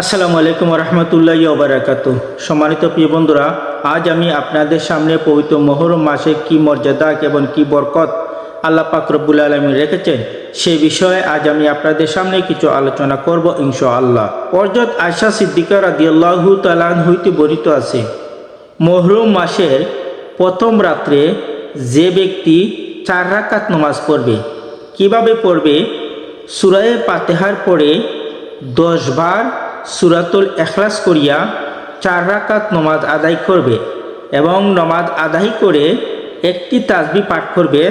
আসসালামু আলাইকুম রহমতুল্লাহ ওবরাকাত সম্মানিত প্রিয় বন্ধুরা, আজ আমি আপনাদের সামনে পবিত্র মহরম মাসে কি মর্যাদা এবং কি বরকত আল্লাহ রব্বুল আলমী রেখেছেন, সে বিষয়ে আজ আমি আপনাদের সামনে কিছু আলোচনা করব ইনশা আল্লাহ পর্যত আয়সা সিদ্দিকা রাদিয়াল্লাহু তালান হইতে বর্ণিত আছে, মহরম মাসের প্রথম রাত্রে যে ব্যক্তি চার রাকাত নামাজ পড়বে, কীভাবে পড়বে? সুরায়ে পাতেহার পরে দশ বার সুরাতুল এখলাস করিয়া চার রাকাত নমাজ আদায় করবে এবং নমাজ আদায় করে একটি তাজবি পাঠ করবে,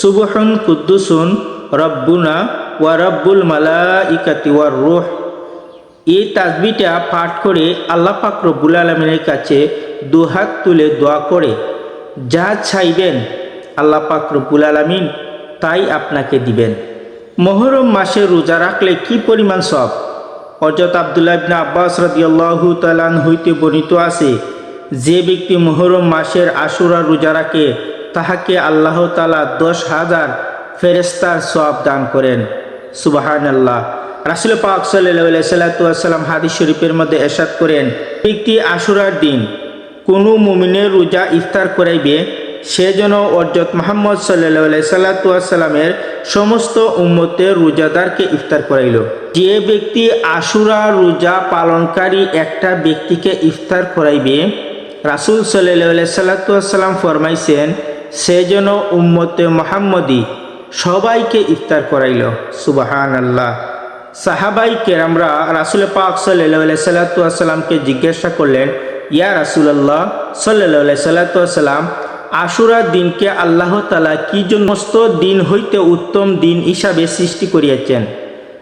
সুবহন কুদ্দুসুন রব্বুনা ওয়া রব্বুল মালা ইকাতি ওয়ার রুহ। এই তাজবিটা পাঠ করে আল্লাহ পাক রব্বুল আলমিনের কাছে দুহাত তুলে দোয়া করে, যা চাইবেন আল্লাহ পাক রব্বুল আলমিন তাই আপনাকে দিবেন। মহরম মাসে রোজা রাখলে কি পরিমাণ সব? হজরত আবদুল্লাহ ইবনা আব্বাস রাদিয়াল্লাহু তালান হইতে বর্ণিত আছে, যে ব্যক্তি মহরম মাসের আশুরা রোজা রাখে, তাহাকে আল্লাহ তালা দশ হাজার ফেরেস্তার সব দান করেন। সুবাহান আল্লাহ রাসুল পাক সাল্লাহ সাল্লাম হাদিস শরীফের মধ্যে এসাদ করেন, ব্যক্তি আশুরার দিন কোনো মুমিনের রোজা ইফতার করাইবে সে যেন অর্জত মোহাম্মদ সাল্লাহ সাল্লাতামের সমস্ত উম্মতের রোজাদারকে ইফতার করাইল। যে ব্যক্তি আশুরা রোজা পালনকারী একটা ব্যক্তিকে ইফতার করাইবে, রাসুল সাল্লাহ সাল্লাতাম ফরমাইছেন সে যেন উম্মতে মোহাম্মদী সবাইকে ইফতার করাইল। সুবাহান আল্লাহ সাহাবাই কেরামরা রাসুল পাক সাল্লাহ সাল্লাতামকে জিজ্ঞাসা করলেন, ইয়া রাসুলাল্লাহ সাল্লাহ সাল্লাতাম আশুরার দিনকে আল্লাহ তালা কি সমস্ত দিন হইতে উত্তম দিন হিসাবে সৃষ্টি করিয়াছেন?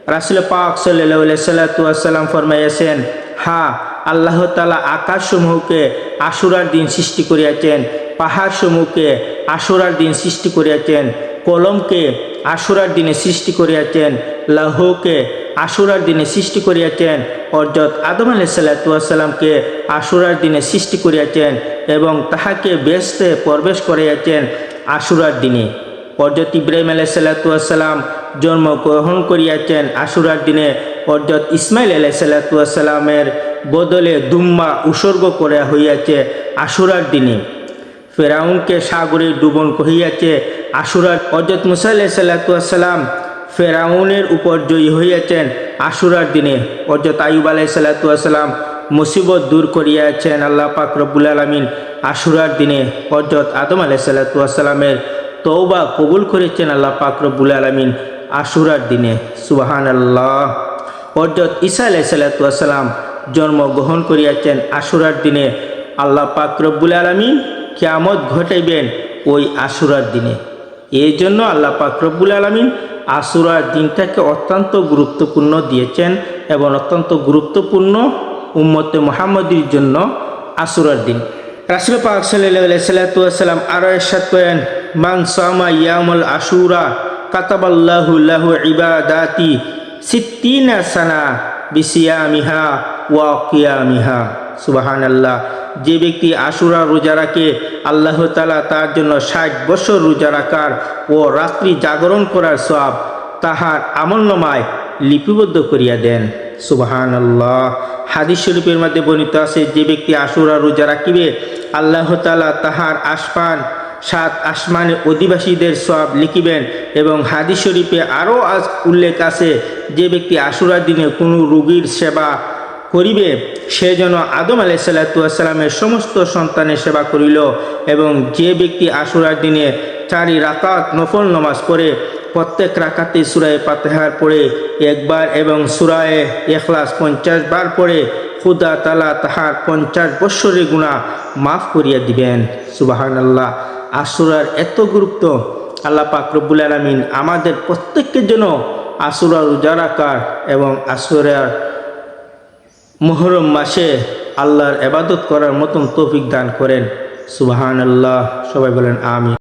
রাসুল পাক সাল্লাহ সাল্লাতাম ফরমাইয়াছেন, হা, আল্লাহ তালা আকাশসমূহকে আশুরার দিন সৃষ্টি করিয়াছেন পাহাড় সমূহকে আশুরার দিন সৃষ্টি করিয়াছেন, কলমকে আশুরার দিনে সৃষ্টি করিয়াছেন, লাহকে আশুরার দিনে সৃষ্টি করিয়াছেন। অর্জত আদম আলাইসাল্লাতুয়াসাল্লামকে আশুরার দিনে সৃষ্টি করিয়াছেন এবং তাহাকে বেসতে প্রবেশ করিয়াছেন আশুরার দিনে। অর্জত ইব্রাহিম আলাইসাল্লাতুয়াসাল্লাম জন্মগ্রহণ করিয়াছেন আশুরার দিনে। অর্জত ইসমাইল আলাইসাল্লাতুয়াসাল্লামের বদলে দুম্মা উৎসর্গ করা হইয়াছে আশুরার দিনে। ফেরাউনকে সাগরে ডুবন কহিয়াছে আশুরার। অজত মুসা আলাইসাল্লাতুয়াসাল্লাম ফেরাউনের উপর জয়ী হইয়াছেন আশুরার দিনে। অজত আয়ুব আলাইসাল্লাতুয়াসাল্লাম মুসিবত দূর করিয়াছেন আল্লাহ পাক রব্বুল আলমিন আশুরার দিনে। অজত আদম আলাইসাল্লাতুয়াসাল্লামের তৌবা কবুল করেছেন আল্লাহ পাক রব্বুল আলমিন আশুরার দিনে। সুবাহান আল্লাহ অজত ঈসা আলাইসাল্লাতুয়াসাল্লাম জন্মগ্রহণ করিয়াছেন আশুরার দিনে। আল্লাহ পাক রব্বুল আলমিন কেয়ামত ঘটাইবেন ওই আশুরার দিনে। এই জন্য আল্লাহ পাক রব্বুল আলমিন আশুরার দিনটাকে অত্যন্ত গুরুত্বপূর্ণ দিয়েছেন এবং অত্যন্ত গুরুত্বপূর্ণ উম্মতে মোহাম্মদীর জন্য আশুরার দিন। রাসুল পাক সাল্লাম আরও এরশাদ করেন, মান সামা ইয়ামুল আশুরা কাতাবাল্লাহুল্লাহু ইবাদাতি সিদ্দিনা সানা বিসিয়ামিহা ওয়া কিয়ামিহা। সুবাহান আল্লাহ যে ব্যক্তি আশুরা রোজা রাখে, আল্লাহ তালা তার জন্য ষাট বছর রোজা রাখার ও রাত্রি জাগরণ করার সব তাহার আমলনমায় লিপিবদ্ধ করিয়া দেন। সুবাহান আল্লাহ হাদিস শরীফের মধ্যে বর্ণিত আছে, যে ব্যক্তি আশুরা রোজা রাখিবে, আল্লাহ তালা তাহার আসমান, সাত আসমানে অধিবাসীদের সব লিখিবেন এবং হাদিস শরীফে আরও আজ উল্লেখ আছে, যে ব্যক্তি আশুরার দিনে কোনো রুগীর সেবা করিবে, সে যেন আদম আলাইসাল্লাতুয়াসাল্লামের সমস্ত সন্তানের সেবা করিল এবং যে ব্যক্তি আশুরার দিনে চারি রাকাত নফল নমাজ পড়ে, প্রত্যেক রাকাতে সুরায় পাতেহার পড়ে, একবার এবং সুরায় এখলাস পঞ্চাশ বার পড়ে, খুদা তালা তাহার পঞ্চাশ বৎসরের গুণা মাফ করিয়া দিবেন। সুবাহান আল্লাহ আশুরার এত গুরুত্ব, আল্লাহ পাক রব্বুল আলমিন আমাদের প্রত্যেকের জন্য আশুরার উজারাকার এবং আশুরার মোহরম মাসে আল্লাহর এবাদত করার মতন তৌফিক দান করেন। সুবাহান আল্লাহ সবাই বলেন আমি